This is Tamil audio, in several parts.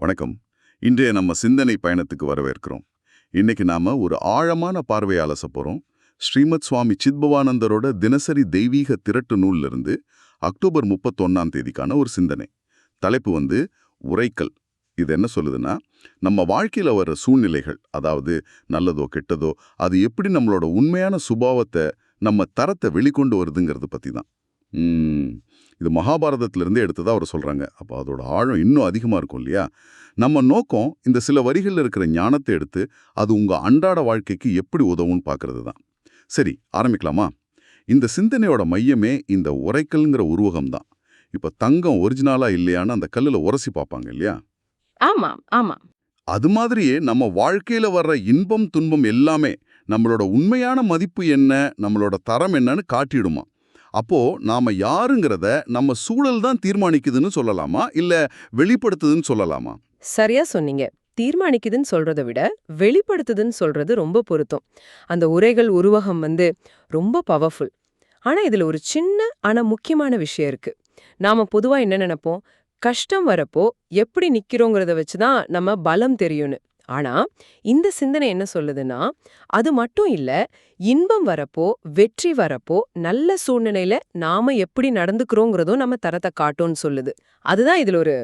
வணக்கம். இன்றைய நம்ம சிந்தனை பயணத்துக்கு வரவேற்கிறோம். இன்னைக்கு நாம ஒரு ஆழமான பார்வை அலச போறோம். ஸ்ரீமத் சுவாமி சித்பவானந்தரோட தினசரி தெய்வீக திரட்டு நூல்ல இருந்து அக்டோபர் முப்பத்தொன்னாம் தேதிக்கான ஒரு சிந்தனை. தலைப்பு வந்து உரைக்கல். இது என்ன சொல்லுதுன்னா நம்ம வாழ்க்கையில வர்ற சூழ்நிலைகள் அதாவது நல்லதோ கெட்டதோ அது எப்படி நம்மளோட உண்மையான சுபாவத்தை நம்ம தரத்தை வெளிக்கொண்டு வருதுங்கிறது பற்றி தான் இது மகாபாரதத்திலிருந்து எடுத்ததா அவர் சொல்றாங்க. அப்போ அதோட ஆழம் இன்னும் அதிகமா இருக்கும் இல்லையா? நம்ம நோக்கம் இந்த சில வரிகள்ல இருக்கிற ஞானத்தை எடுத்து அது உங்க அன்றாட வாழ்க்கைக்கு எப்படி உதவும்னு பார்க்கிறது தான். சரி ஆரம்பிக்கலாமா? இந்த சிந்தனையோட மையமே இந்த உரைக்கல்ங்கிற உருவகம் தான். இப்ப தங்கம் ஒரிஜினலா இல்லையான்னு அந்த கல்லுல உரசி பார்ப்பாங்க இல்லையா? ஆமாம் ஆமாம் அது மாதிரியே நம்ம வாழ்க்கையில வர்ற இன்பம் துன்பம் எல்லாமே நம்மளோட உண்மையான மதிப்பு என்ன நம்மளோட தரம் என்னன்னு காட்டிடுமா? அப்போ நாம யாருங்கிறத நம்ம சூழல் தான் தீர்மானிக்குதுன்னு சொல்லலாமா? இல்ல வெளிப்படுத்துதுன்னு சொல்லலாமா? சரியா சொன்னீங்க. தீர்மானிக்குதுன்னு சொல்றதை விட வெளிப்படுத்துதுன்னு சொல்றது ரொம்ப பொருத்தம். அந்த உரைகள் உருவகம் வந்து ரொம்ப பவர்ஃபுல் ஆனா இதுல ஒரு சின்ன ஆனா முக்கியமான விஷயம் இருக்கு. நாம பொதுவா என்ன நினைப்போம்? கஷ்டம் வரப்போ எப்படி நிக்கிறோங்கிறத வச்சுதான் நம்ம பலம் தெரியும்னு. ஆனா இந்த சிந்தனை என்ன சொல்லுதுன்னா அது மட்டும் இல்ல இன்பம் வரப்போ வெற்றி வரப்போ நல்ல சூழ்நிலையில நாம எப்படி நடந்துக்கிறோங்கிறதும் நம்ம தரத்தை காட்டும்னு சொல்லுது. அதுதான் இதுல ஒரு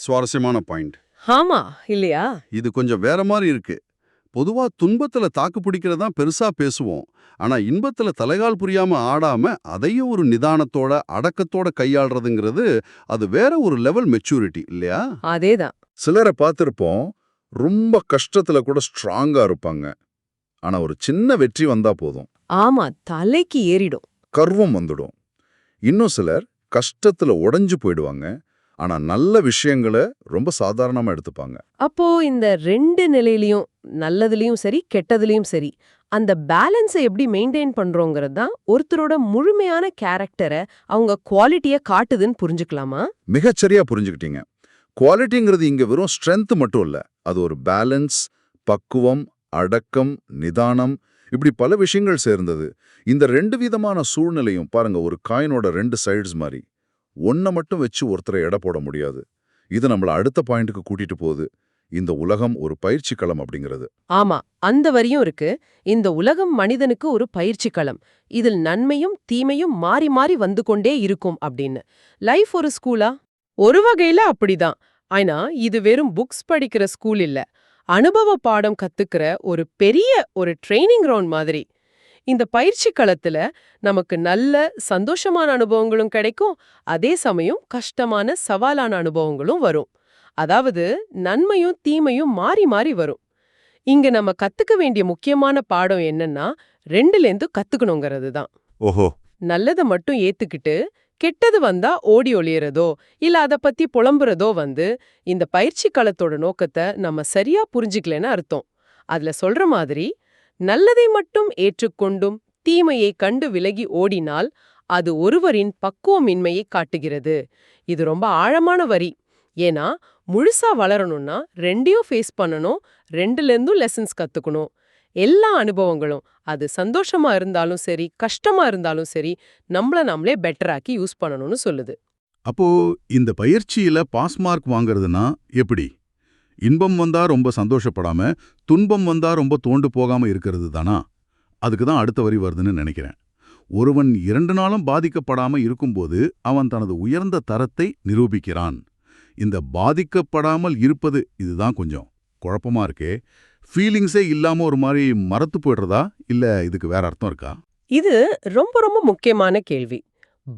சுவாரஸ்யமான பாயிண்ட். ஆமா இல்லையா? இது கொஞ்சம் வேற மாதிரி இருக்கு. பொதுவா துன்பத்துல தாக்கு பிடிக்கிறதா பெருசா பேசுவோம். ஆனா இன்பத்துல தலைகால் புரியாம ஆடாம அதையும் ஒரு நிதானத்தோட அடக்கத்தோட கையாள்றதுங்கிறது அது வேற ஒரு லெவல் மெச்சூரிட்டி இல்லையா? அதேதான். சிலரை பார்த்திருப்போம் ரொம்ப கஷ்டத்துல கூட ஸ்ட்ராங்கா இருப்பாங்க. ஆனா ஒரு சின்ன வெற்றி வந்தா போதும். ஆமா தலைக்கு ஏறிடும். கர்வம் வந்துடும். இன்னும் சிலர் கஷ்டத்துல உடைஞ்சு போயிடுவாங்க. ஆனா நல்ல விஷயங்களை ரொம்ப சாதாரணமா எடுத்துப்பாங்க. அப்போ இந்த ரெண்டு நிலையிலயும் நல்லதுலயும் சரி கெட்டதுலயும் சரி அந்த பேலன்ஸை எப்படி மெயின்டைன் பண்றோங்கிறது தான் ஒருத்தரோட முழுமையான கேரக்டரை அவங்க குவாலிட்டியை காட்டுதுன்னு புரிஞ்சுக்கலாமா? மிகச்சரியா புரிஞ்சுக்கிட்டீங்க. குவாலிட்டிங்கிறது இங்க வெறும் ஸ்ட்ரென்த் மட்டும் இல்ல. அது ஒரு பேலன்ஸ் பக்குவம் அடக்கம் நிதானம் இப்படி பல விஷயங்கள் சேர்ந்தது. இந்த ரெண்டு விதமான சூழ்நிலையும் பாருங்க ஒரு காயினோட ரெண்டு சைட்ஸ் மாதிரி ஒன்ன மட்டும் வச்சு ஒருத்தரை எடை போட முடியாது. இது நம்மள அடுத்த பாயிண்ட்டுக்கு கூட்டிட்டு போகுது. இந்த உலகம் ஒரு பயிற்சி களம் அப்படிங்கிறது. ஆமா அந்த வரியும் இருக்கு. இந்த உலகம் மனிதனுக்கு ஒரு பயிற்சி களம். இதில் நன்மையும் தீமையும் மாறி மாறி வந்து கொண்டே இருக்கும் அப்படின்னு. லைஃப் ஒரு ஸ்கூலா? ஒரு வகையில அப்படிதான். ஆனா இது வெறும் புக்ஸ் படிக்கிற ஸ்கூல் இல்ல. அனுபவ பாடம் கத்துக்கிற ஒரு பெரிய ஒரு ட்ரைனிங் கிரவுண்ட் மாதிரி. இந்த பயிற்சி களத்துல நமக்கு நல்ல சந்தோஷமான அனுபவங்களும் கிடைக்கும். அதே சமயம் கஷ்டமான சவாலான அனுபவங்களும் வரும். அதாவது நன்மையும் தீமையும் மாறி மாறி வரும். இங்க நம்ம கத்துக்க வேண்டிய முக்கியமான பாடம் என்னன்னா ரெண்டுலேருந்து கத்துக்கணுங்கிறது தான் ஓஹோ. நல்லதை மட்டும் ஏத்துக்கிட்டு கெட்டது வந்தா ஓடி ஒளியறதோ இல்ல அத பத்தி புலம்புறதோ வந்து இந்த பயிற்சி களத்தோட நோக்கத்தை நம்ம சரியா புரிஞ்சுக்கலன்னு அர்த்தம். அதுல சொல்ற மாதிரி நல்லதை மட்டும் ஏற்றுக்கொண்டும் தீமையை கண்டு விலகி ஓடினால் அது ஒருவரின் பக்குவமின்மையை காட்டுகிறது. இது ரொம்ப ஆழமான வரி. ஏன்னா முழுசா வளரணும்னா ரெண்டையும் ஃபேஸ் பண்ணணும் ரெண்டுலேருந்தும் லெசன்ஸ் கத்துக்கணும். எல்லா அனுபவங்களும். அது சந்தோஷமா இருந்தாலும் சரி கஷ்டமா இருந்தாலும் சரி நம்மள நாமளே பெட்டராக்கி யூஸ் பண்ணணும்னு சொல்லுது. அப்போ இந்த பயிற்சியில பாஸ் மார்க் வாங்குறதுனா எப்படி? இன்பம் வந்தா ரொம்ப சந்தோஷப்படாம துன்பம் வந்தா ரொம்ப தோண்டு போகாம இருக்கிறது தானா? அதுக்கு தான் அடுத்த வரி வருதுன்னு நினைக்கிறேன். ஒருவன் இரண்டு நாளும் பாதிக்கப்படாம இருக்கும்போது அவன் தனது உயர்ந்த தரத்தை நிரூபிக்கிறான். இந்த பாதிக்கப்படாமல் இருப்பது இதுதான் கொஞ்சம் குழப்பமா இருக்கே. ஃபீலிங்ஸே இல்லாம ஒரு மாதிரி மறத்து போயிடுறதா? இல்ல இதுக்கு வேற அர்த்தம் இருக்கா? இது ரொம்ப ரொம்ப முக்கியமான கேள்வி.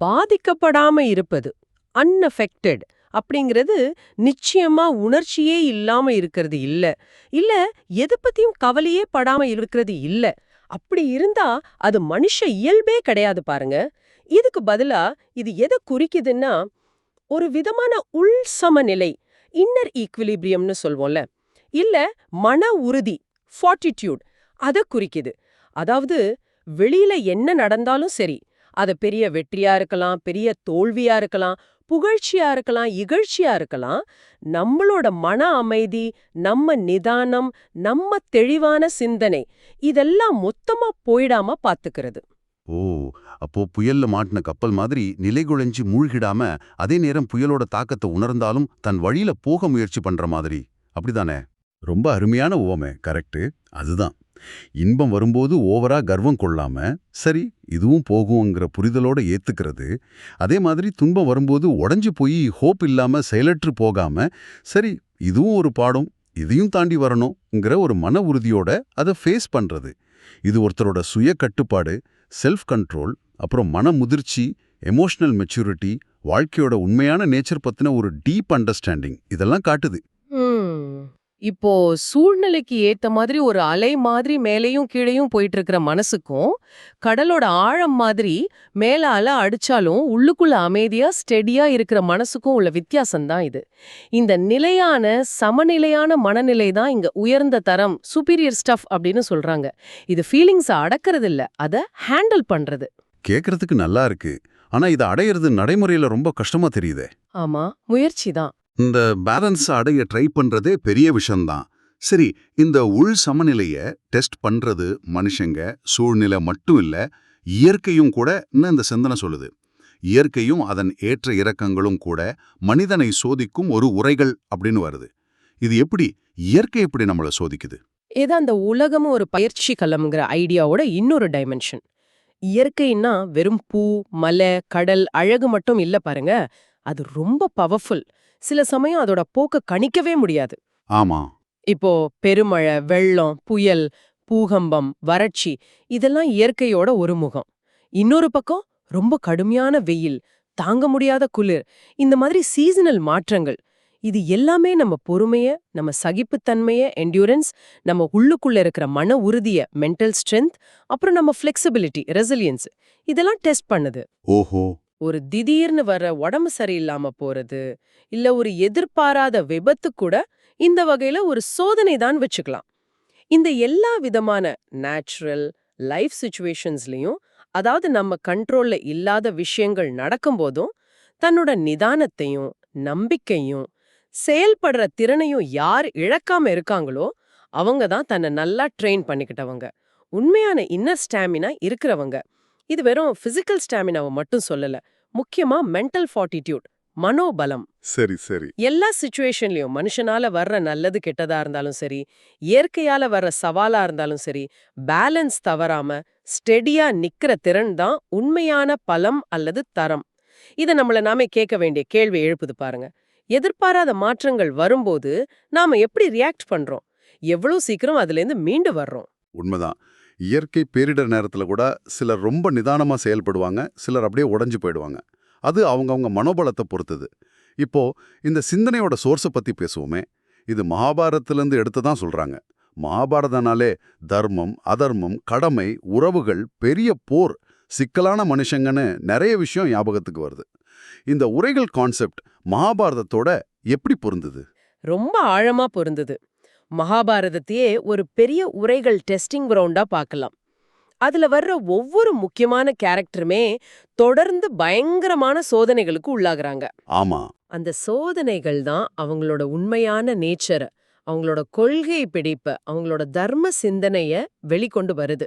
பாதிக்கப்படாம இருப்பது அன்அஃபெக்டட் அப்படிங்கிறது நிச்சயமா உணர்ச்சியே இல்லாம இருக்கிறது இல்ல. இல்ல எதை பத்தியும் கவலையே படாம இருக்கிறது இல்ல. அப்படி இருந்தா அது மனுஷ இயல்பே கிடையாது பாருங்க. இதுக்கு பதிலா இது எதை குறிக்குதுன்னா ஒரு விதமான உள் சமநிலை இன்னர் ஈக்குவிலிபிரியம்னு சொல்வோம்ல. இல்ல மன உறுதி ஃபார்ட்டிடியூட் அதை குறிக்குது. அதாவது வெளியில என்ன நடந்தாலும் சரி அத பெரிய வெற்றியா இருக்கலாம் பெரிய தோல்வியா இருக்கலாம் புகழ்ச்சியா இருக்கலாம் இகழ்ச்சியா இருக்கலாம் நம்மளோட மன அமைதி நம்ம நிதானம் நம்ம தெளிவான சிந்தனை இதெல்லாம் மொத்தமா போயிடாம பாத்துக்கிறது. ஓ அப்போ புயல்ல மாட்டின கப்பல் மாதிரி நிலைகுலைஞ்சு மூழ்கிடாம அதே நேரம் புயலோட தாக்கத்தை உணர்ந்தாலும் தன் வழியில போக முயற்சி பண்ற மாதிரி. அப்படிதானே? ரொம்ப அருமையான ஓமை கரெக்ட் அதுதான். இன்பம் வரும்போது ஓவரா கர்வம் கொள்ளாம சரி இதுவும் போகுங்கிற புரிதலோட ஏத்துக்கிறது. அதே மாதிரி துன்பம் வரும்போது உடைஞ்சு போய் ஹோப் இல்லாம செயலற்று போகாம சரி இதுவும் ஒரு பாடம் இதையும் தாண்டி வரணுங்கிற ஒரு மன உறுதியோட அதை ஃபேஸ் பண்றது. இது ஒருத்தரோட சுய கட்டுப்பாடு செல்ஃப் கண்ட்ரோல் அப்புறம் மன முதிர்ச்சி எமோஷனல் மெச்சூரிட்டி வாழ்க்கையோட உண்மையான நேச்சர் பத்தின ஒரு டீப் அண்டர்ஸ்டாண்டிங் இதெல்லாம் காட்டுது. இப்போ சூழ்நிலைக்கு ஏத்த மாதிரி ஒரு அலை மாதிரி மேலேயும் கீழேயும் போயிட்டு இருக்கிற மனசுக்கும் கடலோட ஆழம் மாதிரி மேல அலை அடிச்சாலும் உள்ளுக்குள்ள அமைதியா ஸ்டெடியா இருக்கிற மனசுக்கும் உள்ள வித்தியாசம் தான் இது. இந்த நிலையான சமநிலையான மனநிலை தான் இங்க உயர்ந்த தரம் சுப்பீரியர் ஸ்டஃப் அப்படின்னு சொல்றாங்க. இது ஃபீலிங்ஸை அடக்கிறது இல்ல அத ஹேண்டில் பண்றது. கேட்கறதுக்கு நல்லா இருக்கு. ஆனா இதை அடையிறது நடைமுறையில ரொம்ப கஷ்டமா தெரியுதே. ஆமா முயற்சி தான். இந்த பேலன்ஸ் அடைய ட்ரை பண்றதே பெரிய விஷயம்தான். சரி இந்த உள் சமநிலைய டெஸ்ட் பண்றது மனுஷங்க சூழ்நிலை மட்டும் இல்ல இயற்கையும் கூட இந்த சிந்தனை சொல்லுது. இயற்கையும் அதன் ஏற்ற இறக்கங்களும் கூட மனிதனை சோதிக்கும் ஒரு உரைகள் அப்படின்னு வருது. இது எப்படி இயற்கை எப்படி நம்மள சோதிக்குது? ஏதா அந்த உலகமும் ஒரு பயிற்சி கலம்ங்கிற ஐடியாவோட இன்னொரு டைமென்ஷன் இயற்கைன்னா வெறும் பூ மலை கடல் அழகு மட்டும் இல்ல பாருங்க. அது ரொம்ப பவர்ஃபுல் சில சமயம் அதோட போக்க கணிக்கவே முடியாது. ஆமா. இப்போ பெருமழை வெள்ளம் புயல் பூகம்பம் வறட்சி இதெல்லாம் இயற்கையோட ஒரு முகம். இன்னொரு பக்கம் ரொம்ப கடுமையான வெயில் தாங்க முடியாத குளிர் இந்த மாதிரி சீசனல் மாற்றங்கள். இது எல்லாமே நம்ம பொறுமைய நம்ம சகிப்புத்தன்மைய என்டியூரன்ஸ் நம்ம உள்ளுக்குள்ள இருக்கிற மன உறுதிய மென்டல் ஸ்ட்ரென்த் அப்புறம் நம்ம ஃப்ளெக்சிபிலிட்டி ரெசிலியன்ஸ் இதெல்லாம் டெஸ்ட் பண்ணுது. ஓஹோ. ஒரு திடீர்னு வர உடம்பு சரியில்லாம போறது இல்ல ஒரு எதிர்பாராத விபத்து கூட இந்த வகையில ஒரு சோதனை தான் வச்சுக்கலாம். இந்த எல்லா விதமான நேச்சுரல் லைஃப் சுச்சுவேஷன்ஸ்லயும் அதாவது நம்ம கண்ட்ரோல்ல இல்லாத விஷயங்கள் நடக்கும்போதும் தன்னோட நிதானத்தையும் நம்பிக்கையும் செயல்படுற திறனையும் யார் இழக்காம இருக்காங்களோ அவங்க தான் தன்னை நல்லா ட்ரெயின் பண்ணிக்கிட்டவங்க. உண்மையான இன்னர் ஸ்டாமினா இருக்கிறவங்க. இது வெறும் பிசிக்கல் ஸ்டாமினாவை மட்டும் சொல்லல முக்கியமா மென்டல் ஃபார்ட்டிடியூட் மனோபலம். சரி சரி. எல்லா சுச்சுவேஷன்லயும் மனுஷனால வர்ற நல்லது கெட்டதா இருந்தாலும் சரி இயற்கையால வர்ற சவாலா இருந்தாலும் சரி பேலன்ஸ் தவறாம ஸ்டெடியா நிக்கிற திறன் தான் உண்மையான பலம் அல்லது தரம். இத நம்மள நாமே கேட்க வேண்டிய கேள்வி எழுப்புது பாருங்க. எதிர்பாராத மாற்றங்கள் வரும்போது நாம எப்படி ரியாக்ட் பண்றோம்? எவ்வளவு சீக்கிரம் அதுல இருந்து மீண்டு வர்றோம்? உண்மைதான். இயற்கை பேரிடர் நேரத்துல கூட சிலர் ரொம்ப நிதானமா செயல்படுவாங்க சிலர் அப்படியே உடஞ்சி போயிடுவாங்க. அது அவங்கவுங்க மனோபலத்தை பொறுத்தது. இப்போ இந்த சிந்தனையோட சோர்ஸை பத்தி பேசுவோமே. இது மகாபாரதத்திலிருந்து எடுத்து தான் சொல்றாங்க. மகாபாரதனாலே தர்மம் அதர்மம் கடமை உறவுகள் பெரிய போர் சிக்கலான மனுஷங்கன்னு நிறைய விஷயம் ஞாபகத்துக்கு வருது. இந்த உரைகள் கான்செப்ட் மகாபாரதத்தோட எப்படி பொருந்தது? ரொம்ப ஆழமா பொருந்தது. மகாபாரதத்தையே ஒரு பெரிய உரைகள் டெஸ்டிங் கிரவுண்டா பார்க்கலாம். அதுல வர்ற ஒவ்வொரு முக்கியமான கேரக்டருமே தொடர்ந்து பயங்கரமான சோதனைகளுக்கு உள்ளாகுறாங்க. ஆமா. அந்த சோதனைகள் தான் அவங்களோட உண்மையான நேச்சர அவங்களோட கொள்கை பிடிப்ப அவங்களோட தர்ம சிந்தனைய வெளிக்கொண்டு வருது.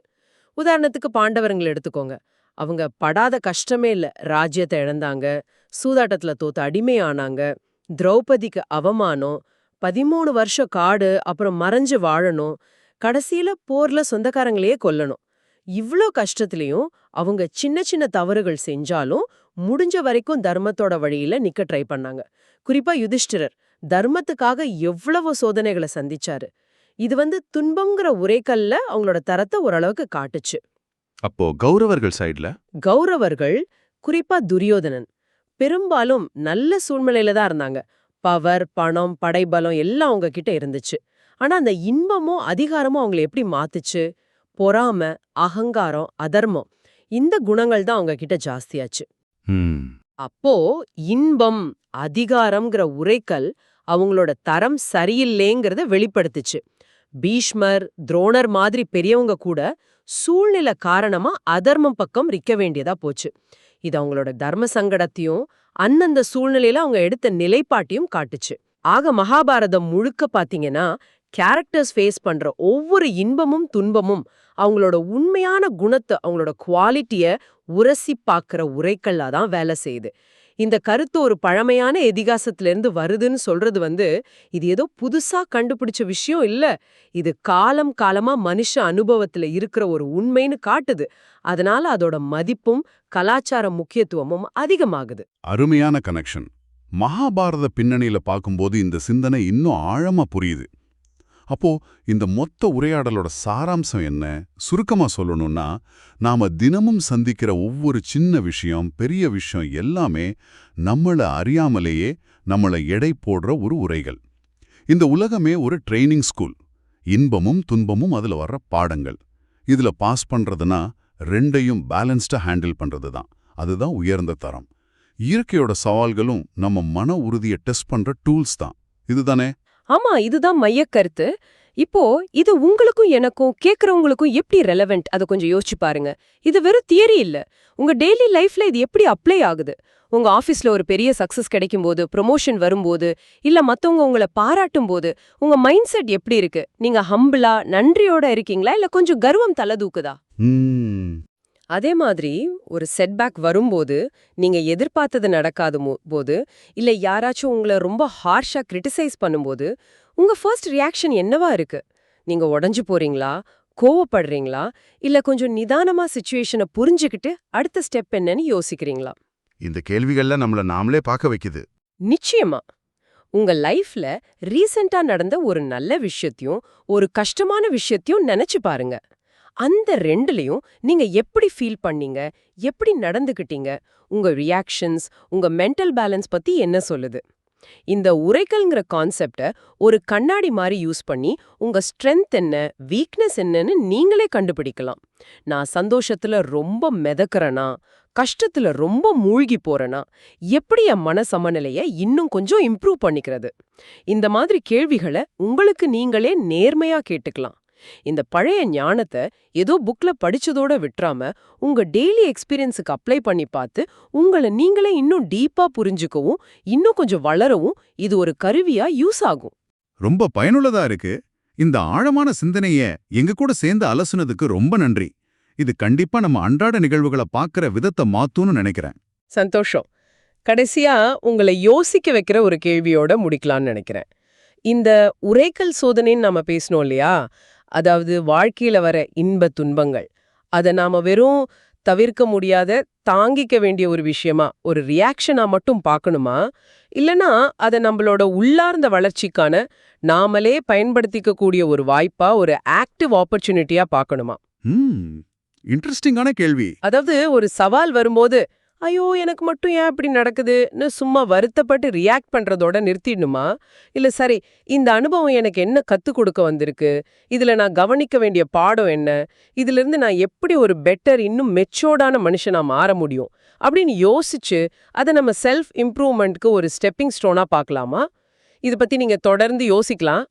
உதாரணத்துக்கு பாண்டவர்கள் எடுத்துக்கோங்க. அவங்க படாத கஷ்டமே இல்ல. ராஜ்யத்தை இழந்தாங்க சூதாட்டத்துல தோத்து அடிமையானாங்க திரௌபதிக்கு அவமானம் பதிமூணு வருஷம் காடு அப்புறம் மறைஞ்சு வாழணும். கடைசியில போர்ல சொந்தக்காரங்களையே கொல்லணும். இவ்ளோ கஷ்டத்துலயும் அவங்க சின்ன சின்ன தவறுகள் செஞ்சாலும் முடிஞ்ச வரைக்கும் தர்மத்தோட வழியில நிக்க ட்ரை பண்ணாங்க. குறிப்பா யுதிஷ்டிரர் தர்மத்துக்காக எவ்வளவு சோதனைகளை சந்திச்சாரு. இது வந்து துன்பங்கிற உரைக்கல்ல அவங்களோட தரத்தை ஓரளவுக்கு காட்டுச்சு. அப்போ கௌரவர்கள் சைடுல கௌரவர்கள் குறிப்பா துரியோதனன் பெரும்பாலும் நல்ல சூழ்நிலையில தான் இருந்தாங்க. பவர் பணம் படைபலம் எல்லாம் அவங்க கிட்ட இருந்துச்சு. ஆனா அந்த இன்பமும் அதிகாரமும் அவங்களை எப்படி மாத்துச்சு? பொறாம அகங்காரம் அதர்மம் இந்த குணங்கள் தான் அவங்க கிட்ட ஜாஸ்தியாச்சு அப்போ இன்பம் அதிகாரம்ங்கிற உரைக்கல் அவங்களோட தரம் சரியில்லைங்கிறத வெளிப்படுத்துச்சு. பீஷ்மர் துரோணர் மாதிரி பெரியவங்க கூட சூழ்நிலை காரணமா அதர்மம் பக்கம் ரிக்க வேண்டியதா போச்சு. இது அவங்களோட தர்ம சங்கடத்தையும் அந்தந்த சூழ்நிலையில அவங்க எடுத்த நிலைப்பாட்டையும் காட்டுச்சு. ஆக மகாபாரதம் முழுக்க பாத்தீங்கன்னா கேரக்டர்ஸ் ஃபேஸ் பண்ற ஒவ்வொரு இன்பமும் துன்பமும் அவங்களோட உண்மையான குணத்தை அவங்களோட குவாலிட்டிய உரசி பார்க்கிற உரைக்கல்லா தான் வேலை செய்யுது. இந்த கருத்து ஒரு பழமையான எதிகாசத்திலிருந்து வருதுன்னு சொல்றது வந்து இது ஏதோ புதுசா கண்டுபிடிச்ச விஷயம் இல்ல. இது காலம் காலமா மனுஷ அனுபவத்துல இருக்கிற ஒரு உண்மைன்னு காட்டுது. அதனால அதோட மதிப்பும் கலாச்சார முக்கியத்துவமும் அதிகமாகுது. அருமையான கனெக்ஷன் மகாபாரத பின்னணியில பார்க்கும்போது இந்த சிந்தனை இன்னும் ஆழமா புரியுது. அப்போ இந்த மொத்த உரையாடலோட சாராம்சம் என்ன? சுருக்கமா சொல்லணும்னா நாம தினமும் சந்திக்கிற ஒவ்வொரு சின்ன விஷயம் பெரிய விஷயம் எல்லாமே நம்மள அறியாமலேயே நம்மள எடை போடுற ஒரு உரைகள். இந்த உலகமே ஒரு ட்ரைனிங் ஸ்கூல். இன்பமும் துன்பமும் அதுல வர்ற பாடங்கள். இதுல பாஸ் பண்றதுனா ரெண்டையும் பேலன்ஸ்டாக ஹேண்டில் பண்ணுறது தான் அதுதான் உயர்ந்த தரம். இயற்கையோட சவால்களும் நம்ம மன உறுதியை டெஸ்ட் பண்ற டூல்ஸ் தான். இதுதானே? ஆமா இதுதான் மையக்கருத்து. இப்போ இது உங்களுக்கும் எனக்கும் கேக்குறவங்களுக்கும் எப்படி ரெலவெண்ட் அதை கொஞ்சம் யோசிச்சு பாருங்க. இது வெறும் தியரி இல்ல. உங்க டெய்லி லைஃப்ல இது எப்படி அப்ளை ஆகுது? உங்க ஆஃபீஸ்ல ஒரு பெரிய சக்சஸ் கிடைக்கும் போது ப்ரொமோஷன் வரும்போது இல்ல மத்தவங்க உங்களை பாராட்டும் போது உங்க மைண்ட் செட் எப்படி இருக்கு? நீங்க ஹம்பிளா நன்றியோட இருக்கீங்களா? இல்ல கொஞ்சம் கர்வம் தலை தூக்குதா? அதே மாதிரி ஒரு செட்பேக் வரும்போது நீங்க எதிர்பார்த்தது நடக்காத போது இல்ல யாராச்சும் உங்களை ரொம்ப ஹார்ஷா கிரிட்டிசைஸ் பண்ணும்போது உங்க ஃபர்ஸ்ட் ரியாக்ஷன் என்னவா இருக்கு? நீங்க உடைஞ்சு போறீங்களா? கோவப்படுறீங்களா? இல்ல கொஞ்சம் நிதானமா சுச்சுவேஷனை புரிஞ்சுக்கிட்டு அடுத்த ஸ்டெப் என்னன்னு யோசிக்கிறீங்களா? இந்த கேள்விகள்ல நம்மள நாமளே பார்க்க வைக்குது. நிச்சயமா. உங்க லைஃப்ல ரீசெண்டா நடந்த ஒரு நல்ல விஷயத்தையும் ஒரு கஷ்டமான விஷயத்தையும் நினைச்சு பாருங்க. அந்த ரெண்டுலயும் நீங்க எப்படி ஃபீல் பண்ணீங்க? எப்படி நடந்துக்கிட்டீங்க உங்க ரியாக்ஷன்ஸ் உங்க மென்டல் பேலன்ஸ் பத்தி என்ன சொல்லுது? இந்த உரைக்கல்ங்கிற கான்செப்ட ஒரு கண்ணாடி மாதிரி யூஸ் பண்ணி உங்க ஸ்ட்ரென்த் என்ன வீக்னஸ் என்னன்னு நீங்களே கண்டுபிடிக்கலாம். நான் சந்தோஷத்துல ரொம்ப மெதக்குறனா? கஷ்டத்துல ரொம்ப மூழ்கி போறனா? எப்படி என் மன சமநிலைய இன்னும் கொஞ்சம் இம்ப்ரூவ் பண்ணிக்கிறது? இந்த மாதிரி கேள்விகளை உங்களுக்கு நீங்களே நேர்மையா கேட்டுக்கலாம். இந்த பழைய ஞானத்தை ஏதோ புக்ல படிச்சதோட விட்டுறாம உங்க டெய்லி எக்ஸ்பீரியன்ஸுக்கு அப்ளை பண்ணி பார்த்து உங்களை நீங்களே இன்னும் டீப்பா புரிஞ்சுக்கவும் இன்னும் கொஞ்சம் வளரவும் இது ஒரு கருவியா யூஸ் ஆகும். ரொம்ப பயனுள்ளதா இருக்கு. இந்த ஆழமான சிந்தனைய எங்க கூட சேர்ந்து அலசுனதுக்கு ரொம்ப நன்றி. இது கண்டிப்பா நம்ம அன்றாட நிகழ்வுகளை பார்க்கிற விதத்தை மாத்தும்னு நினைக்கிறேன். சந்தோஷம். கடைசியா உங்களை யோசிக்க வைக்கிற ஒரு கேள்வியோட முடிக்கலாம்னு நினைக்கிறேன். இந்த உரைக்கல் சோதனைன்னு நாம பேசணும் இல்லையா? அதாவது வாழ்க்கையில வர இன்ப துன்பங்கள். அதை நாம வெறும் தவிர்க்க முடியாத தாங்கிக்க வேண்டிய ஒரு விஷயமா ஒரு ரியாக்ஷனா மட்டும் பார்க்கணுமா? இல்லனா அதை நம்மளோட உள்ளார்ந்த வளர்ச்சிக்கான நாமளே பயன்படுத்திக்க கூடிய ஒரு வாய்ப்பா ஒரு ஆக்டிவ் ஆப்பர்ச்சுனிட்டியா பார்க்கணுமா? இன்ட்ரெஸ்டிங்கான கேள்வி. அதாவது ஒரு சவால் வரும்போது ஐயோ எனக்கு மட்டும் ஏன் இப்படி நடக்குதுன்னு சும்மா வருத்தப்பட்டு ரியாக்ட் பண்றதோட நிறுத்திடணுமா? இல்ல சரி இந்த அனுபவம் எனக்கு என்ன கற்றுக் கொடுக்க வந்திருக்கு? இதுல நான் கவனிக்க வேண்டிய பாடம் என்ன? இதுல இருந்து நான் எப்படி ஒரு பெட்டர் இன்னும் மெச்சோர்டான மனுஷனா மாற முடியும்? அப்படின்னு யோசிச்சு அதை நம்ம செல்ஃப் இம்ப்ரூவ்மெண்ட்க்கு ஒரு ஸ்டெப்பிங் ஸ்டோனா பார்க்கலாமா? இதை பத்தி நீங்க தொடர்ந்து யோசிக்கலாம்.